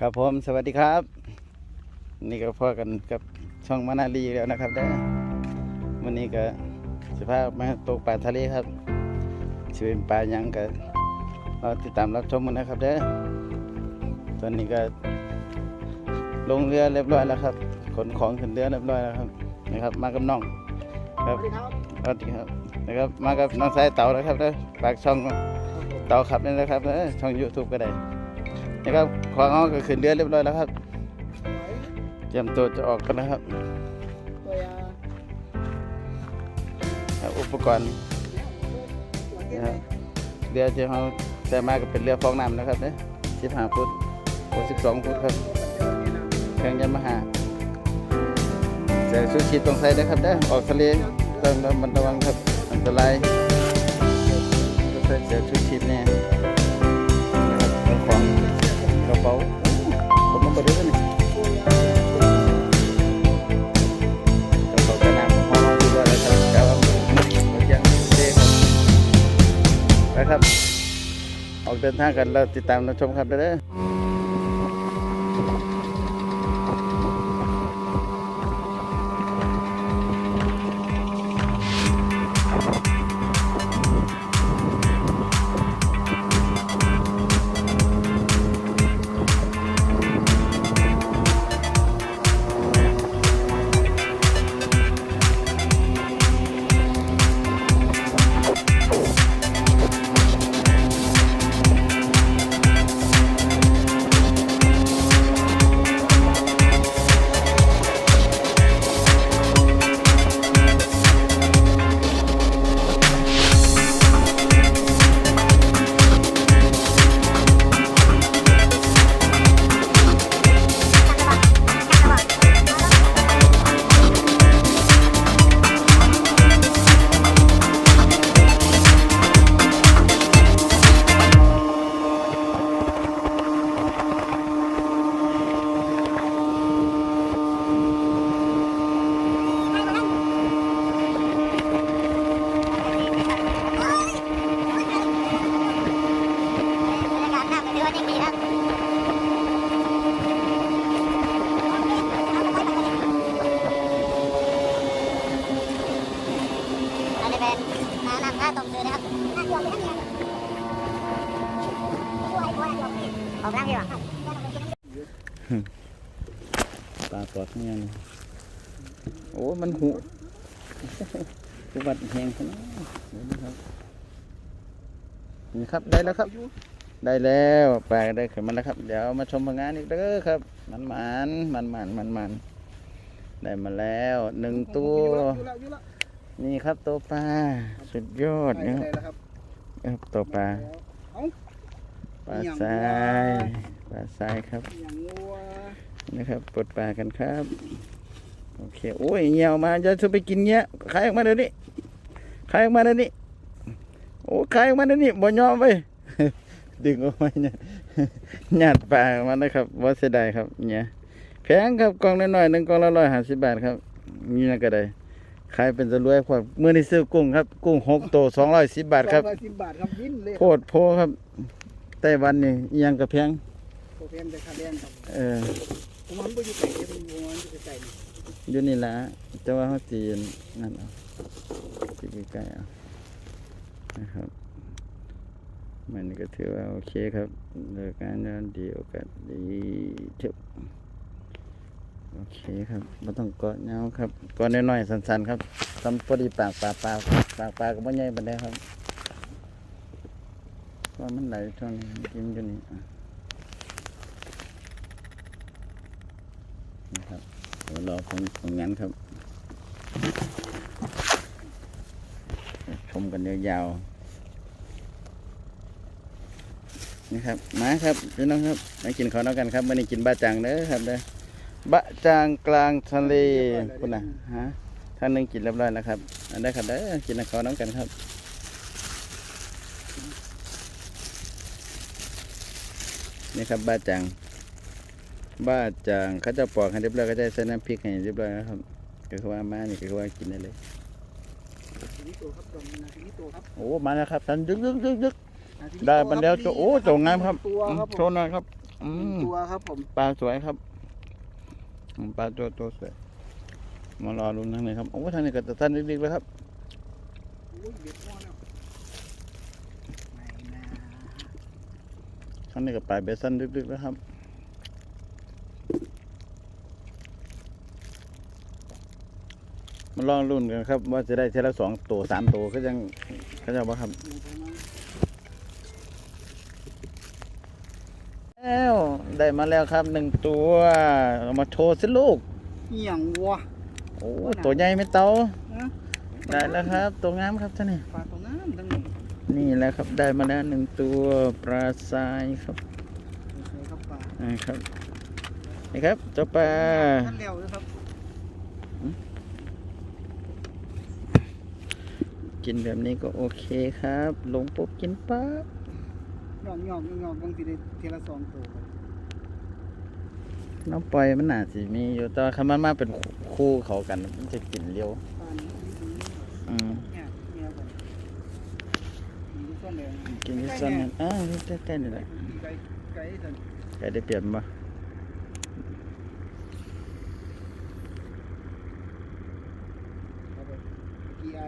ครับผมสวัสดีครับ นี่ก็พ่อกันกับช่องมานาลีแล้วนะครับเด้อวันนี้ก็สภาพมาตกปลาทะเลครับชื่อเป็นปลาหยังก็รอติดตามรับชมกันนะครับเด้อตอนนี้ก็ ลงเรือเรียบร้อยแล้วครับ ขนของขึ้นเรือเรียบร้อยแล้วครับนะครับมากับน้องครับสวัสดีครับนะครับมากับน้องสายเต่านะครับเด้อฝากช่องเต่าขับนี่นะครับเด้อช่องยูทูบก็ได้ นะครับของเขาก็ขึ้นเรือเรียบร้อยแล้วครับเตรียมตัวจะออกกันนะครับอุปกรณ์นะครับเรือที่เขาแต่มาก็เป็นเรือฟองน้ำนะครับเนี่ยสิบห้าฟุตโอ้สิบสองฟุตครับเครื่องยนต์มาหาใส่ชูชีพต้องใส่นะครับเด้ออกทะเลต้องระมัดระวังครับอันตรายก็ใส่เสื้อชูชีพเนี่ยนะครับของ กระเป๋าผมมันบริสุทธิ์นี่กระเป๋ากระน้ำของเราดูด้วยนะครับครับโอเคโอเคครับไปครับ ออกเดินทางกันแล้วติดตามรับชมครับเด้อ ออกร่างดีกว่าปลาปลอดยังโอ้มันหูอุบัติแหงขนาดนี้นะครับนี่ครับได้แล้วครับ ได้แล้วปลาได้ขึ้นมาแล้วครับ เดี๋ยวมาชมผลงานอีกเด้อครับ มันมันมันมันมันมันได้มาแล้วหนึ่งตัว นี่ครับตัวปลาสุดยอดนะครับครับตัวปลา ปลาทรายปลาทรายครับนะครับปลดปลากันครับโอเคโอ้ยเหี่ยวมาจะจะไปกินเงี้ยขายออกมาเดี๋ยวนี้ขายออกมาเดี๋ยวนี้โอ้ขายออกมาเดี๋ยวนี้บ่ยอมไปดึงออกมาเนี่ยหยาดปลาออกมานะครับว่าเสียดายครับเนี่ยแพงครับกล่องน้อยๆหนึ่งกล่องละร้อยห้าสิบบาทครับมีอะไรก็ได้ขายเป็นจะรวยพอเมื่อนี้ซื้อกุ้งครับ กุ้งหกตัวสองร้อยสิบบาทครับสิบบาทครับวินเลยโพดโพครับ ไต้หวันนี่อิหยังกระเพียงโปรแกรมจะคาเดนครับเออผมมันไปอยู่ไกลผมมันอยู่ไกลอยู่นี่ละจะว่าเขาจีนนั่นเอาจีใกล้ๆเอานะครับ มันก็ถือว่าโอเคครับเลิกงานยานดีโอกาสดีเที่ยวโอเคครับไม่ต้องเกาะเงาครับเกาะน้อยๆสั้นๆครับทำพอดีปากปลาปลาปากปลาก็ไม่ใหญ่ปานใดครับ ว่ามันไหลช่วงนี้กินอยู่นี่อะนะครับเดี๋ยวรอผลผลงานครับ ชมกันยาวๆนี่ครับ มาครับพี่น้องครับมากินข้าวน้ำกันครับวันนี้กินบะจางเด้อครับเด้อบะจางกลางทะเลคุณน่ะฮะท่านหนึงกินเรียบร้อยแล้วครับอันได้ครับเด้อกินข้าวน้ำกันครับ นี่ครับบ้าจัง บ้าจังเขาจะปอกให้เรียบร้อยก็จะใส่น้ำพริกให้เรียบร้อยนะครับก็คือว่ามานี่ก็คือว่ากินได้เลยนี่ตัวครับตรงนี้ตัวครับโอ้มาแล้วครับท่านยึกยึกยึกยึกได้บันเดียวโจโอ้โจงามครับตัวอืมครับผโชมว์หน่อยครับอืมตัวครับผมปลาสวยครับอืมปลาตัวตัวสวยมารอรุ้นทางนี้ครับโอ้ทางนี้ก็จะสั้นดิกๆแล้วครับ อุ้ยเด็ดมากแล้วไม่นะ ทางนี้ก็ปลายเบสสั้นดิกๆแล้วครับมาลองรุ่นกันครับ ว่าจะได้เท่าละสองตัวสามตัวก็ยังก็จะว่าครับดูประมาณแล้วได้มาแล้วครับหนึ่งตัวเอามาโชว์สิลูกเหี่ยงวัวโอ้ตัวใหญ่ไหม่เตานะได้แล้วครับ ตัวงามครับท่านนี่ นี้นี่แหละครับได้มาแล้วหนึ่งตัวปลาทรายครับใช่ครับปลานี่ครับนี่ครับเจ้าปลาท่านเร็วเลยครับกินแบบนี้ก็โอเคครับ ลงปุ๊บกินปั๊บหยอกหยอกหยอกบางทีได้เทละสองตัวครับน้องปล่อยมันน่าสิมีอยู่แต่ว่าคำมันมาเป็นคู่เขากันมันจะกินเร็ว ปลานี้ตรงนี้ อืม เนี่ยเนี่ยผมมีลูกส้นแดง กินที่ซ้อนนั่นอ้าวนี่ใกล้ๆนี่แหละไก่ไก่สันใครได้เปรียบบ่ครับผมกีไอ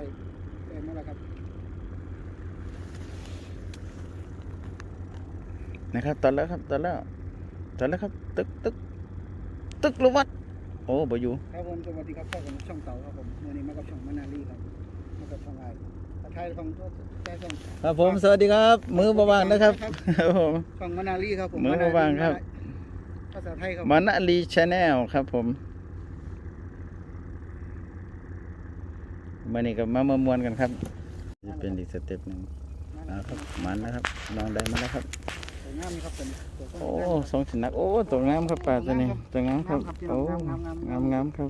เป็นมาแล้วครับนะครับตอนแล้วครับตอนแล้วตอนแล้วครับ ตึกตึกตึกลงวัด โอ้บ่อยู่ครับผมสวัสดีครับพ่อผมช่องเต่าครับผมวันนี้มากับช่องมานาลีครับมากับช่องไอถ้า ไทยของตัวแจ้ช่องครับผมสวัสดีครับ มือบ่ว่างนะครับครับผมช่องมานาลีครับผมมือว่างครับ ภาษาไทยครับมานะลีชาแนลครับผมมื่อนี้ก็มามามวนกันครับจะเป็นอีกสเต็ปหนึ่งนะครับมันนะครับลองได้มาแล้วครับ สวยงามนี่ครับตัวนี้ตัวส้มโอ้สองสินักโอ้ตัวงามครับปลาตัวนี้ตัวงามครับโอ้งามงามครับ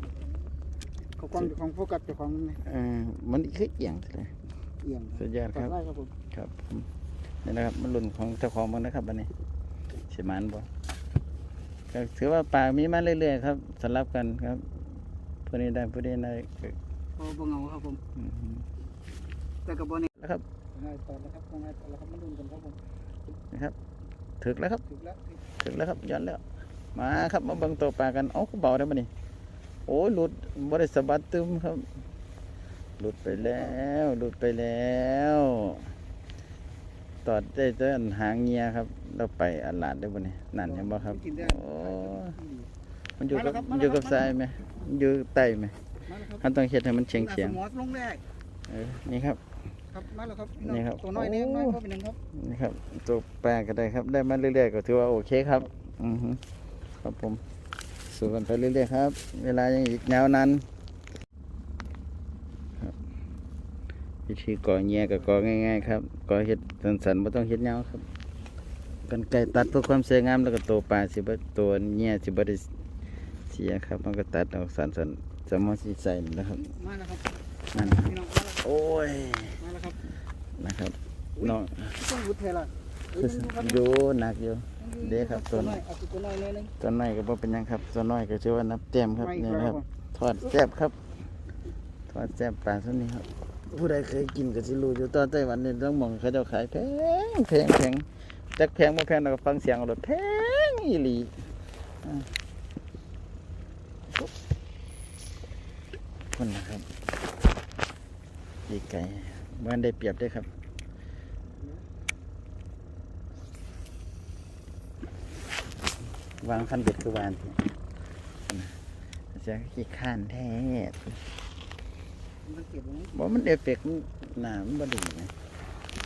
เขากล้องเจ้าของโฟกัสเจ้าของนี่เออมันคือเอียงเลย เอียงสุดยอดครับ ไล่ครับผมครับผมนี่นะครับมันหลุ่นของเจ้าของมันนะครับอันนี้สิมันบ่ก็ถือว่าปลามีมาเรื่อยๆครับสลับกันครับผู้นี้ได้ผู้นี้ได้ก็โอ้บ่เหงาครับผมอืมแต่กับบ่นี่แล้วครับง่ายต่อแล้วครับง่ายต่อแล้วครับมาดูกันครับผมนะครับถึกแล้วครับถึงแล้วถึงถึกแล้วครับย้อนแล้วมาครับมาเบิ่งตัวปลากันเอ้าก็เบาได้บ่นี่โอ้ยหลุดบ่ได้สะบัดตึมครับ หลุดไปแล้วหลุดไปแล้วตอดได้แต่อันหางเงียครับ เราไปอันหลาดได้บ่นี่นั่นเห็นบ่ครับกินได้โอ้มันอยู่กับมาแล้วครับมันอยู่กับมาทแล้วรายครับไหมมันอยู่ใต้ไหมมาแล้วครับมันต้องเฮ็ดให้มันเฉียงเฉียงสมอลงแรกๆเออนี่ครับครับมาแล้วครับนี่ครับตัวน้อยนี่โอ้น้อยก็เป็นหนึ่งครับนี่ครับตัวแปลก็ได้ครับ ได้มาเรื่อยๆก็ถือว่าโอเคครับอือฮึครับผม สู้กันไปเรื่อยๆครับ เวลายังอีกยาวนานครับ วิธีก่อเงียกับก่อง่าย ๆ ครับก่อเห็ดสันๆไม่ต้องเห็ดยาวครับกันไก่ตัดเพื่อความสวยงามแล้วก็ตัวปลาสิบตัวเงียสิบได้เสียครับ มันก็ตัดเอาสันๆสมมติใส่นะครับมาแล้วครับนั่นพี่น้องมาแล้วโอ้ยมาแล้วครับนะครับน้องต้องวุ้เทล่ะอยู่หนักอยู่เด้ครับตัวตัวน้น้ออยยเอาตัวน้อยเลยนึงตัวน้อยก็บ่เป็นหยังครับตัวน้อยก็ชื่อว่านับเต็มครับไม่นี่คนะครัรับบทอดแซ่บครับ ทอดแซ่บปลาส่วนนี้ครับ ผู้ใดเคยกินก็สิรู้อยู่ตอนไต้หวันนี่ต้องมองเขาเจ้าขายแพงแพงแพงจักแพงบ่แพงเราก็ฟังเสียงเอาแพงอีหลีคนนะครับดีไก่บ้านได้เปรียบได้อครับวางคันเบ็ดคือวานจะขี้ข้านแท้ บไว้บอกมันเอฟเฟกต์มันหนามันบ่ดีไง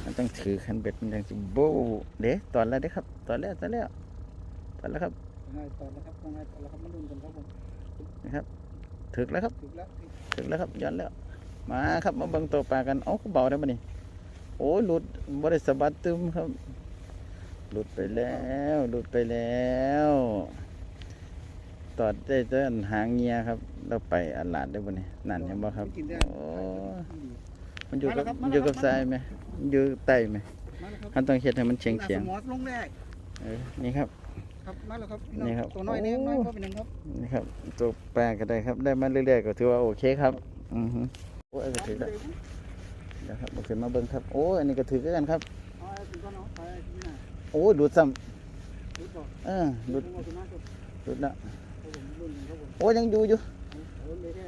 มันต้องถือคันเบ็ดมันจังสิโบเด้ตอนแล้วเด้ครับ ตอนแล้วตอนแล้วตอนแล้วครับง่ายต่อแล้วครับง่ายต่อแล้วครับมาดูกันครับผมนะครับถึกแล้วครับถึงแล้วถึงถึกแล้วครับย้อนแล้วมาครับมาเบิ่งตัวปลากันเอ้าก็เบาได้บ่นี่โอ้ยหลุดบ่ได้สะบัดตึมครับ หลุดไปแล้ว หลุดไปแล้ว ตอดได้แต่อันหางเงียครับเราไปอันหลาดได้บ่นี่นั่นเห็นบ่ครับกินได้โอ้มันอยู่กับมันอยู่กับทรายไหมมันอยู่ใต้ไหมมาแล้วครับมันต้องเฮ็ดให้มันเฉียงเฉียงสมอลงแรกๆเออนี่ครับครับมาแล้วครับนี่ครับตัวน้อยนี่โอ้น้อยก็เป็นหนึ่งครับนี่ครับตัวแปลก็ได้ครับได้มาเรื่อยๆก็ถือว่าโอเคครับอือฮึโอ้ยก็ถือแล้วเดี๋ยวครับเอาขึ้นมาเบิ่งครับโอ้ยอันนี้ก็ถือคือกันครับเอาก็เนาะไปที่น่ะโอ้ยหลุดซ้รู้ป่ะำเออหลุดผมเอาตัวนั้นครับหลุดแล้วครับผมรุ่นหนึ่งครับผม โอ้ยยังอยู่อยู่เอาเลยแค่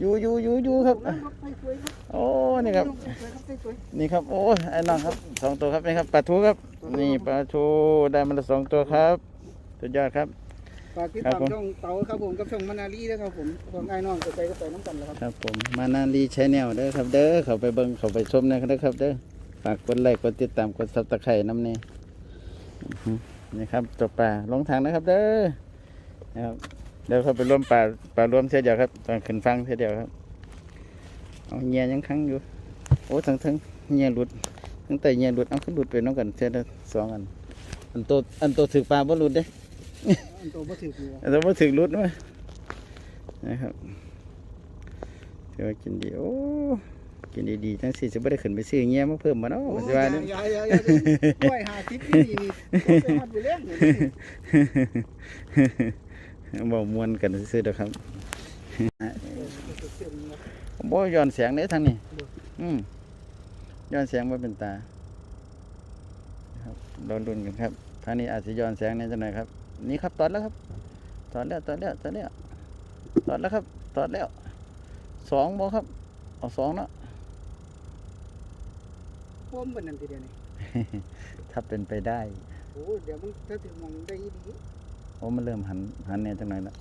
อยู่อยู่อยู่อยู่ครับผมรับไปสวยครับโอ้นี่ครับไปสวยครับไปสวยนี่ครับ โอ้ยไอ้น้องครับสองตัวครับนี่ครับปลาทูครับ นี่ปลาทูได้มาละสองตัวครับสุดยอดครับฝากติดครับตามผมช่องเต๋าครับผมกับช่องมานาลีด้วยครับผมของไอ้น้องไปไปก็ไปน้ำกันแล้วครับครับผมมานานรีใช้แนวเด้อครับ เด้อเขาไปเบิ่งเขาไปชมนะครับเด้อครับเด้อฝากกดไลค์กดติดตามกดซับตะไคร่น้ำนี่อื้อหือนี่ครับจบป่าลงทางนะครับเด้อนะครับ เดี๋ยวเขาไปร่วมป่าป่ารวมเสียเดียวครับตอนขึ้นฟังเสียเดียวครับเอาเงียยังค้างอยู่ โอ้ทั้งทั้งเงียหลุดทั้งแต่เงียหลุดเอาขึ้นหลุดไปน้องกันเสียเด้อสองอันอันโตอันโตถือปลาบ่หลุดเด้อันโตบ่ถือกูแต่ว่าถึงรุดไหมนะครับถือว่ากินดีโอ้กินดีๆจังสิจะไม่ได้ขึ้นไปซื้อเงี้ยมาเพิ่มมาเนาะโอ้ปัจยจุบันนี้อย่าอย่าอย่าอย่ากล้วยหาทิพย์นี่นี่ผมไปฮอดอยู่แล้วเนี่ย บอกมวนกันซื้อๆเด้อครับบ่ย้อนเสียงเด้ทางนี้ อืมย้อนเสียงบ่เป็นตาครับโดนดุนกันครับทางนี้อาจจะย้อนเสียงนิดหน่อยครับ นี่ครับตอดแล้วครับตอดแล้วตอดแล้วตอดแล้วตอดแล้วครับตอดแล้วสองบ่ครับเอาสองเนาะพ่มเป็นนั่นทีเดียวนี่ถ้าเป็นไปได้โอ้เดี๋ยวมันถ้าถึงมองได้ดีโอ้มันเริ่มหันหันเนี่ยจังไหนละ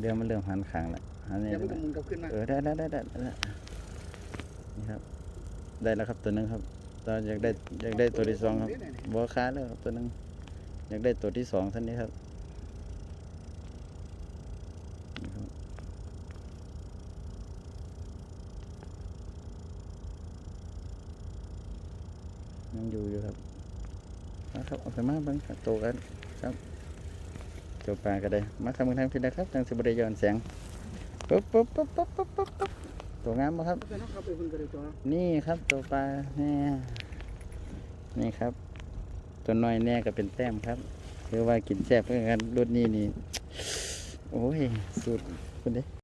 เดี๋ยวมันเริ่มหันขางละหันเนี่ยเดี๋ยวมัจันงก็ไหนหมุนกลับขึ้นมาเออได้ได้ได้ได้ได้นี่ครับ ได้แล้วครับตัวหนึงครับเราอยากได้อยากได้ตัวที่สองครับบัวค้าแล้วครับตัวหนึงอยากได้ตัวที่สองท่านนี้ครับนี่ครับยังอยู่อยู่ครับมาครับเอาไปมาเบังครับโตกันครับเจ้าปลาก็ได้ มาทำกันทางที่ใดครับทางสิบได้ย้อนแสงปุ๊บปุ๊บปุ๊บปุ๊บปุ๊บปุ๊บปุ๊บตัวงามปะครับเอาไปเนาะเอาไปเพิ่นก็ได้ตัวนี่ครับตัวปลาเนี่ยนี่ครับ ตัวน้อยแน่ก็เป็นแต้มครับคือว่ากินแซ่บเพื่อนกันรุ่นนี้นี่ โอ้ย สุดคุณเด้